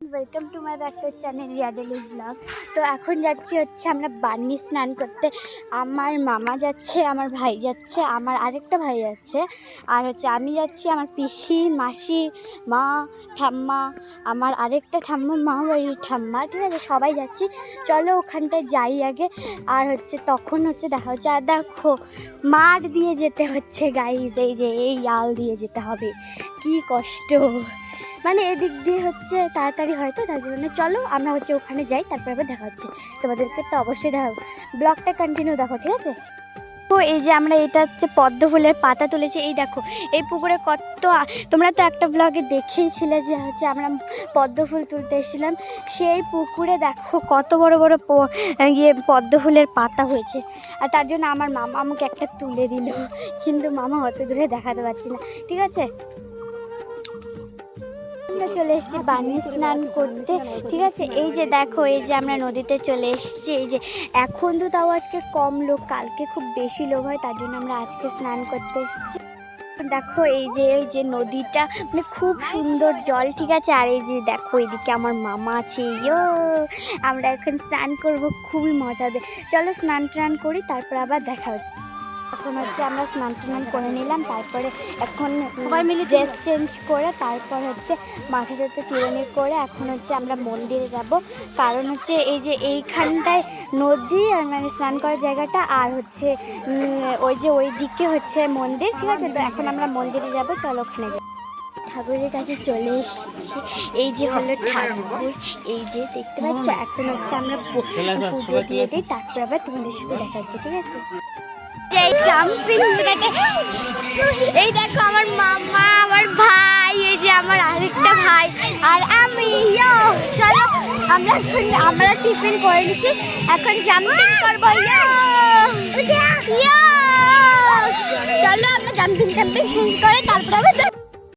Welcome to my back to channel Riya daily vlog তো এখন যাচ্ছি হচ্ছে আমরা বান্নি স্নান করতে। আমার মামা যাচ্ছে, আমার ভাই যাচ্ছে, আমার আরেকটা ভাই যাচ্ছে আর হচ্ছে আমি যাচ্ছি আমার পিসি, মাসি, মা, ঠাম্মা, আমার আরেকটা ঠাম্মা, মা, বাড়ির ঠাম্মা, ঠিক আছে? সবাই যাচ্ছি। চলো ওখানটায় যাই আগে। আর হচ্ছে তখন হচ্ছে দেখা হচ্ছে, আর দেখো, মাঠ দিয়ে যেতে হচ্ছে গাইজ এই যে এই আল দিয়ে যেতে হবে। কি কষ্ট। মানে এদিক দিয়ে হচ্ছে তাড়াতাড়ি হয় তো, তার জন্য চলো আমরা হচ্ছে ওখানে যাই, তারপর আবার দেখা হচ্ছে। তোমাদেরকে তো অবশ্যই দেখা ব্লগটা কন্টিনিউ দেখো, ঠিক আছে? তো এই যে আমরা এটা হচ্ছে পদ্ম ফুলের পাতা তুলেছি, এই দেখো, এই পুকুরে কত তোমরা তো একটা ব্লগে দেখেইছিলে যে হচ্ছে আমরা পদ্ম ফুল তুলতে এসেছিলাম। সেই পুকুরে দেখো কত বড় বড় ইয়ে পদ্ম ফুলের পাতা হয়েছে। আর তার জন্য আমার মামা আমাকে একটা তুলে দিল, কিন্তু মামা অত দূরে দেখাতে পারছি না, ঠিক আছে? আমরা চলে এসেছি বানি স্নান করতে, ঠিক আছে? এই যে দেখো, এই যে আমরা নদীতে চলে এসেছি, এই যে এখন তো তাও আজকে কম লোক, কালকে খুব বেশি লোক হয়, তার জন্য আমরা আজকে স্নান করতে এসেছি। দেখো, এই যে এই যে নদীটা মানে খুব সুন্দর জল, ঠিক আছে? আর এই যে দেখো, এদিকে আমার মামা আছে, ইয়ো! আমরা এখন স্নান করব, খুবই মজা হবে। চলো স্নান টান করি, তারপর আবার দেখা হচ্ছে। এখন হচ্ছে আমরা স্নান টান করে নিলাম তারপরে এখন সবাই মিলে ড্রেস চেঞ্জ করে তারপর হচ্ছে মাথা টাথা চিরুনি করে এখন হচ্ছে আমরা মন্দিরে যাব। কারণ হচ্ছে এই যে এইখানটায় নদী আর মানে স্নান করার জায়গাটা আর হচ্ছে ওই যে ওই দিকে হচ্ছে মন্দির ঠিক আছে? তো এখন আমরা মন্দিরে যাব চলো ওখানে যাই। ঠাকুরের কাছে চলে এসেছি। এই যে হলো ঠাকুর এই যে দেখতে পাচ্ছ? এখন হচ্ছে আমরা পুজো দিয়ে দিই তারপর আবার তোমাদের সাথে দেখা হচ্ছে ঠিক আছে? এই জাম্পিং এই দেখো আমার মামা, আমার ভাই, এই যে আমার আরেকটা ভাই। আর আমি চলো, আমরা আমরা টিফিন করে নিচ্ছি। এখন জাম্পিং করব চলো, আমরা জাম্পিং টাম্পিং শেষ করে তারপর আবার